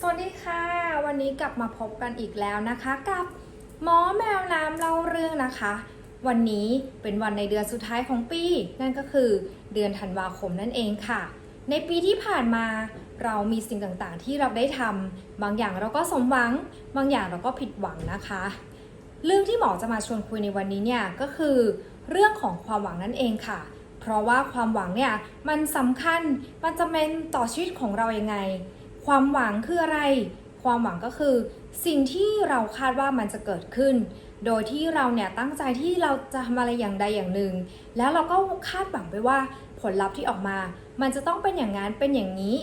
สวัสดีค่ะ วันนี้กลับมาพบกันอีกแล้วนะคะกับหมอแมวน้ำเล่าเรื่องนะคะ วันนี้เป็นวันในเดือนสุดท้ายของปี นั่นก็คือเดือนธันวาคมนั่นเองค่ะ ในปีที่ผ่านมาเรามีสิ่งต่างๆ ที่เราได้ทำบางอย่างเราก็สมหวัง บางอย่างเราก็ผิดหวังนะคะ เรื่องที่หมอจะมาชวนคุยในวันนี้เนี่ยก็คือเรื่องของความหวังนั่นเองค่ะ เพราะว่าความหวังเนี่ยมันสำคัญมันจะเป็นต่อชีวิตของเรายังไง ความหวังคืออะไร ความหวังก็คือ สิ่งที่เราคาดว่ามันจะเกิดขึ้น โดยที่เราเนี่ยตั้งใจที่เราจะทำอะไรอย่างใดอย่างหนึ่ง แล้วเราก็คาดหวังไปว่าผลลัพธ์ที่ออกมา มันจะต้องเป็นอย่างนั้นเป็นอย่างนี้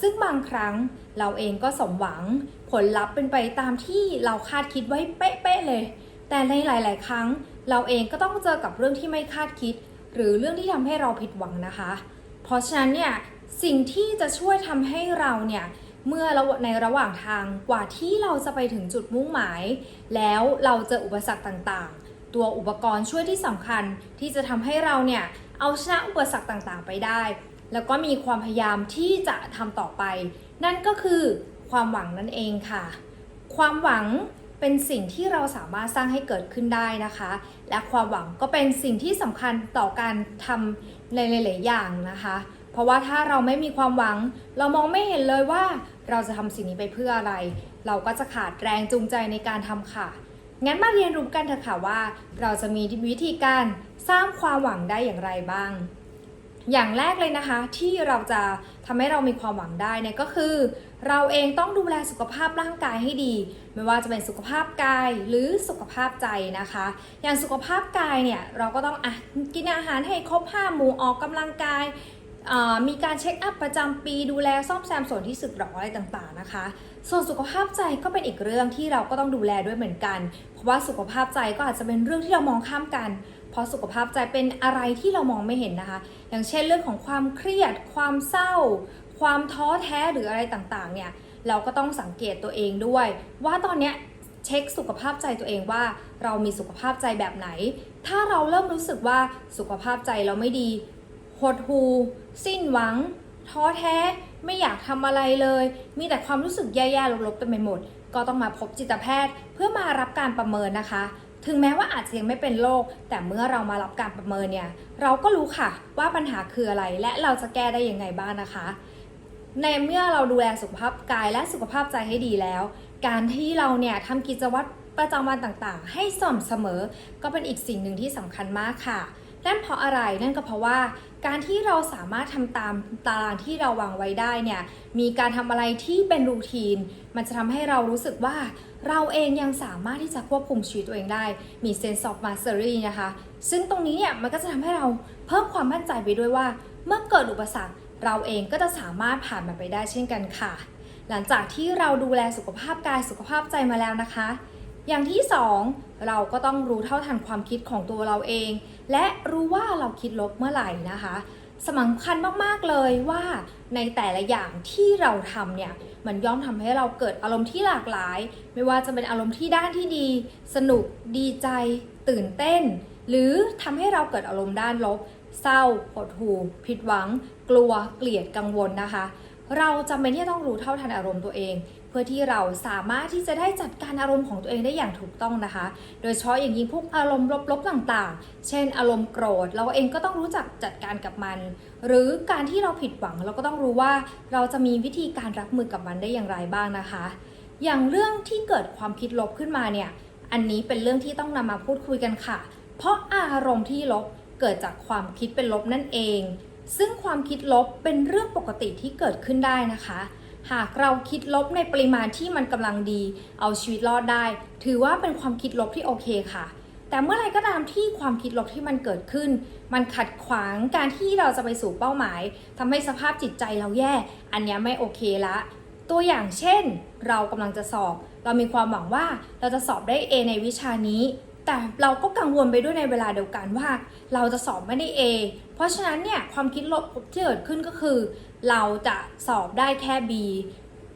ซึ่งบางครั้งเราเองก็สมหวัง ผลลัพธ์เป็นไปตามที่เราคาดคิดไว้เป๊ะๆเลย แต่ในหลาย ๆ ครั้ง เราเองก็ต้องเจอกับเรื่องที่ไม่คาดคิด หรือเรื่องที่ทำให้เราผิดหวังนะคะ เพราะฉะนั้นเนี่ย สิ่งที่จะช่วยทำให้เราเนี่ยเมื่อเราในระหว่างทางกว่าที่เราจะไปถึงจุดมุ่งหมาย แล้วเราเจออุปสรรคต่างๆ ตัวอุปกรณ์ช่วยที่สำคัญที่จะทำให้เราเนี่ยเอาชนะอุปสรรคต่างๆ ไปได้ แล้วก็มีความพยายามที่จะทำต่อไป นั่นก็คือความหวังนั่นเองค่ะ ความหวังเป็นสิ่งที่เราสามารถสร้างให้เกิดขึ้นได้นะคะ และความหวังก็เป็นสิ่งที่สำคัญต่อการทำในหลายๆอย่างนะคะ เพราะว่าถ้าเราไม่มีความหวัง เรามองไม่เห็นเลยว่าเราจะทำสิ่งนี้ไปเพื่ออะไร เราก็จะขาดแรงจูงใจในการทำค่ะ งั้นมาเรียนรู้กันเถอะค่ะว่า เราจะมีวิธีการสร้างความหวังได้อย่างไรบ้าง อย่างแรกเลยนะคะที่เราจะทำให้เรามีความหวังได้เนี่ยก็คือ เราเองต้องดูแลสุขภาพร่างกายให้ดี ไม่ว่าจะเป็นสุขภาพกายหรือสุขภาพใจนะคะ อย่างสุขภาพกายเนี่ยเราก็ต้องอะกินอาหารให้ครบห้าหมู่ออกกำลังกาย มีการเช็คอัพประจำปีดูแลซ่อมแซมส่วนที่สึกหรออะไรต่างๆนะคะ ส่วนสุขภาพใจก็เป็นอีกเรื่องที่เราก็ต้องดูแลด้วยเหมือนกัน เพราะว่าสุขภาพใจก็อาจจะเป็นเรื่องที่เรามองข้ามกัน เพราะสุขภาพใจเป็นอะไรที่เรามองไม่เห็นนะคะ อย่างเช่นเรื่องของความเครียด ความเศร้า ความท้อแท้หรืออะไรต่างๆเนี่ยเราก็ต้องสังเกตตัวเองด้วย ว่าตอนเนี้ยเช็คสุขภาพใจตัวเองว่าเรามีสุขภาพใจแบบไหน ถ้าเราเริ่มรู้สึกว่าสุขภาพใจเราไม่ดี หดหูสิ้นหวัง ท้อแท้ไม่อยากทำอะไรเลย มีแต่ความรู้สึกแย่ๆลบๆเต็มไปหมด ก็ต้องมาพบจิตแพทย์เพื่อมารับการประเมินนะคะ ถึงแม้ว่าอาจจะยังไม่เป็นโรคแต่เมื่อเรามารับการประเมินเนี่ย เราก็รู้ค่ะว่าปัญหาคืออะไรและเราจะแก้ได้ยังไงบ้างนะคะ ในเมื่อเราดูแลสุขภาพกายและสุขภาพใจให้ดีแล้ว การที่เราเนี่ยทำกิจวัตรประจำวันต่างๆ ให้สม่ำเสมอ ก็เป็นอีกสิ่งหนึ่งที่สำคัญมากค่ะ นั่นเพราะอะไรนั่นก็เพราะว่าการที่เราสามารถทำตามตารางที่เราวางไว้ได้เนี่ยมีการทำอะไรที่เป็นรูทีน มันจะทำให้เรารู้สึกว่าเราเองยังสามารถที่จะควบคุมชีวิตตัวเองได้ มี sense of mastery นะคะ ซึ่งตรงนี้เนี่ยมันก็จะทำให้เราเพิ่มความมั่นใจไปด้วยว่า เมื่อเกิดอุปสรรคเราเองก็จะสามารถผ่านมันไปได้เช่นกันค่ะ หลังจากที่เราดูแลสุขภาพกายสุขภาพใจมาแล้วนะคะ อย่างที่สองเราก็ต้องรู้เท่าทันความคิดของตัวเราเอง และรู้ว่าเราคิดลบเมื่อไหร่นะคะสำคัญมาก ๆ เลยว่าในแต่ละอย่างที่เราทำเนี่ย มันย่อมทำให้เราเกิดอารมณ์ที่หลากหลาย ไม่ว่าจะเป็นอารมณ์ที่ด้านที่ดี สนุก ดีใจ ตื่นเต้น หรือทำให้เราเกิดอารมณ์ด้านลบ เศร้าหดหู่ผิดหวัง กลัว เกลียด กังวลนะคะ เราจำเป็นที่ต้องรู้เท่าทันอารมณ์ตัวเอง เพื่อที่เราสามารถที่จะได้จัดการอารมณ์ของตัวเองได้อย่างถูกต้องนะคะ โดยเฉพาะอย่างยิ่งพวกอารมณ์ลบๆต่างๆ เช่น อารมณ์โกรธ เราเองก็ต้องรู้จักจัดการกับมัน หรือการที่เราผิดหวังเราก็ต้องรู้ว่าเราจะมีวิธีการรับมือกับมันได้อย่างไรบ้างนะคะ อย่างเรื่องที่เกิดความคิดลบขึ้นมาเนี่ย อันนี้เป็นเรื่องที่ต้องนำมาพูดคุยกันค่ะ เพราะอารมณ์ที่ลบเกิดจากความคิดเป็นลบนั่นเอง ซึ่งความคิดลบเป็นเรื่องปกติที่เกิดขึ้นได้นะคะ หากเราคิดลบในปริมาณที่มันกำลังดี เอาชีวิตรอดได้ ถือว่าเป็นความคิดลบที่โอเคค่ะ แต่เมื่อไรก็ตามที่ความคิดลบที่มันเกิดขึ้น มันขัดขวางการที่เราจะไปสู่เป้าหมาย ทำให้สภาพจิตใจเราแย่ อันนี้ไม่โอเคละ ตัวอย่างเช่น เรากำลังจะสอบ เรามีความหวังว่าเราจะสอบได้ A ในวิชานี้ แต่เราก็กังวลไปด้วยในเวลาเดียวกันว่า เราจะสอบไม่ได้ A เพราะฉะนั้นเนี่ยความคิดลบที่เกิดขึ้นก็คือ เราจะสอบได้แค่ B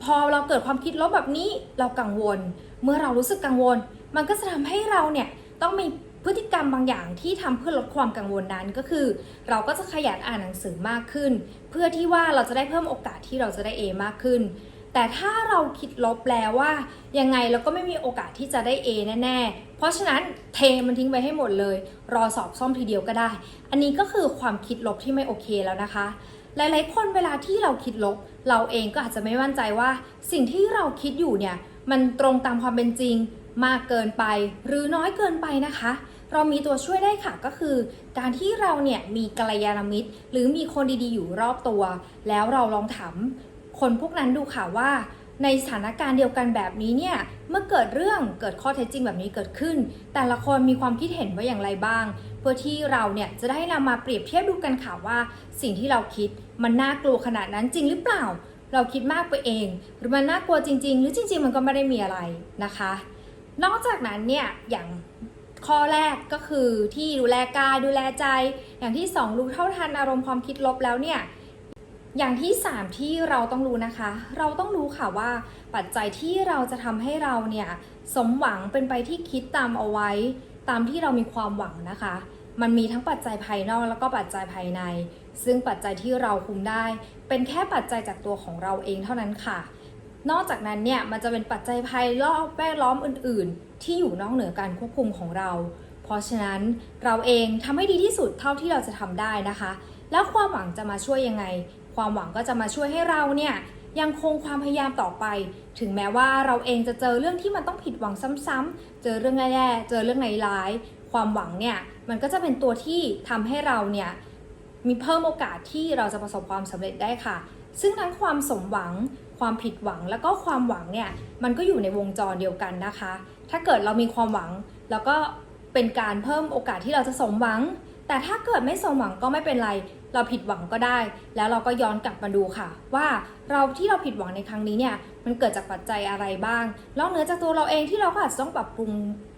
พอเราเกิดความคิดลบแบบนี้เรากังวล เมื่อเรารู้สึกกังวล มันก็จะทำให้เราเนี่ยต้องมีพฤติกรรมบางอย่างที่ทำเพื่อลดความกังวลนั้นก็คือ เราก็จะขยันอ่านหนังสือมากขึ้น เพื่อที่ว่าเราจะได้เพิ่มโอกาสที่เราจะได้ A มากขึ้น แต่ถ้าเราคิดลบแล้วว่า ยังไงเราก็ไม่มีโอกาสที่จะได้ A แน่ๆ เพราะฉะนั้นเทมันทิ้งไปให้หมดเลย รอสอบซ่อมทีเดียวก็ได้ อันนี้ก็คือความคิดลบที่ไม่โอเคแล้วนะคะ หลายๆ คนเวลาที่เราคิดลบ เราเองก็อาจจะไม่มั่นใจว่า สิ่งที่เราคิดอยู่เนี่ยมันตรงตามความเป็นจริงมากเกินไป หรือน้อยเกินไปนะคะ เรามีตัวช่วยได้ค่ะก็คือ การที่เราเนี่ยมีกัลยาณมิตร หรือมีคนดีๆอยู่รอบตัว แล้วเราลองถาม คนพวกนั้นดูค่ะว่า ในสถานการณ์เดียวกันแบบนี้เนี่ยเมื่อเกิดเรื่องเกิดข้อเท็จจริงแบบนี้เกิดขึ้น แต่ละคนมีความคิดเห็นว่าอย่างไรบ้าง เพื่อที่เราเนี่ยจะได้นำมาเปรียบเทียบดูกันค่ะว่า สิ่งที่เราคิดมันน่ากลัวขนาดนั้นจริงหรือเปล่า เราคิดมากไปเอง หรือมันน่ากลัวจริง ๆ หรือจริง ๆ มันก็ไม่ได้มีอะไรนะคะ นอกจากนั้นเนี่ยอย่างข้อแรกก็คือที่ดูแลกายดูแลใจ อย่างที่สองรู้เท่าทันอารมณ์ความคิดลบแล้วเนี่ย อย่างที่ 3 ที่เราต้องรู้นะคะ เราต้องรู้ค่ะว่าปัจจัยที่เราจะทำให้เราเนี่ยสมหวังเป็นไปที่คิดตามเอาไว้ ตามที่เรามีความหวังนะคะ มันมีทั้งปัจจัยภายนอกแล้วก็ปัจจัยภายใน ซึ่งปัจจัยที่เราคุมได้ เป็นแค่ปัจจัยจากตัวของเราเองเท่านั้นค่ะ นอกจากนั้นเนี่ยมันจะเป็นปัจจัยภายรอบแวดล้อมอื่น ๆ ที่อยู่นอกเหนือการควบคุมของเรา เพราะฉะนั้นเราเองทำให้ดีที่สุดเท่าที่เราจะทำได้นะคะ แล้วความหวังจะมาช่วยยังไง ความหวังก็จะมาช่วยให้เราเนี่ยยังคงความพยายามต่อไป ถึงแม้ว่าเราเองจะเจอเรื่องที่มันต้องผิดหวังซ้ำๆเจอเรื่องแย่ๆ เจอเรื่องร้ายๆ ความหวังเนี่ยมันก็จะเป็นตัวที่ทำให้เราเนี่ยมีเพิ่มโอกาสที่เราจะประสบความสำเร็จได้ค่ะ ซึ่งทั้งความสมหวัง ความผิดหวัง แล้วก็ความหวังเนี่ยมันก็อยู่ในวงจรเดียวกันนะคะ ถ้าเกิดเรามีความหวังแล้วก็เป็นการเพิ่มโอกาสที่เราจะสมหวัง แต่ถ้าเกิดไม่สมหวังก็ไม่เป็นไร เราผิดหวังก็ได้ แล้วเราก็ย้อนกลับมาดูค่ะ ว่าเราที่เราผิดหวังในครั้งนี้เนี่ยมันเกิดจากปัจจัยอะไรบ้างนอกเหนือจากตัวเราเองที่เราก็อาจจะต้องปรับปรุง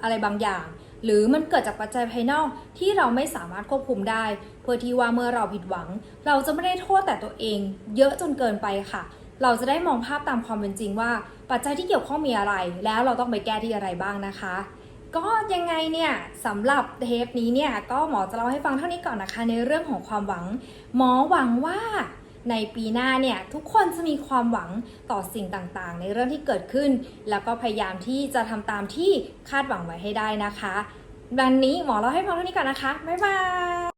อะไรบางอย่าง หรือมันเกิดจากปัจจัยภายนอกที่เราไม่สามารถควบคุมได้ เพื่อที่ว่าเมื่อเราผิดหวัง เราจะไม่ได้โทษแต่ตัวเอง เยอะจนเกินไปค่ะ เราจะได้มองภาพตามความเป็นจริงว่า ปัจจัยที่เกี่ยวข้องมีอะไร แล้วเราต้องไปแก้ที่อะไรบ้างนะคะ ก็ยังไงเนี่ยสำหรับเทปนี้เนี่ยก็หมอจะเล่าให้ฟังเท่านี้ก่อนนะคะ ในเรื่องของความหวัง หมอหวังว่าในปีหน้าเนี่ยทุกคนจะมีความหวังต่อสิ่งต่างๆ ในเรื่องที่เกิดขึ้น แล้วก็พยายามที่จะทำตามที่คาดหวังไว้ให้ได้นะคะ วันนี้หมอเล่าให้ฟังเท่านี้ก่อนนะคะ บ๊ายบาย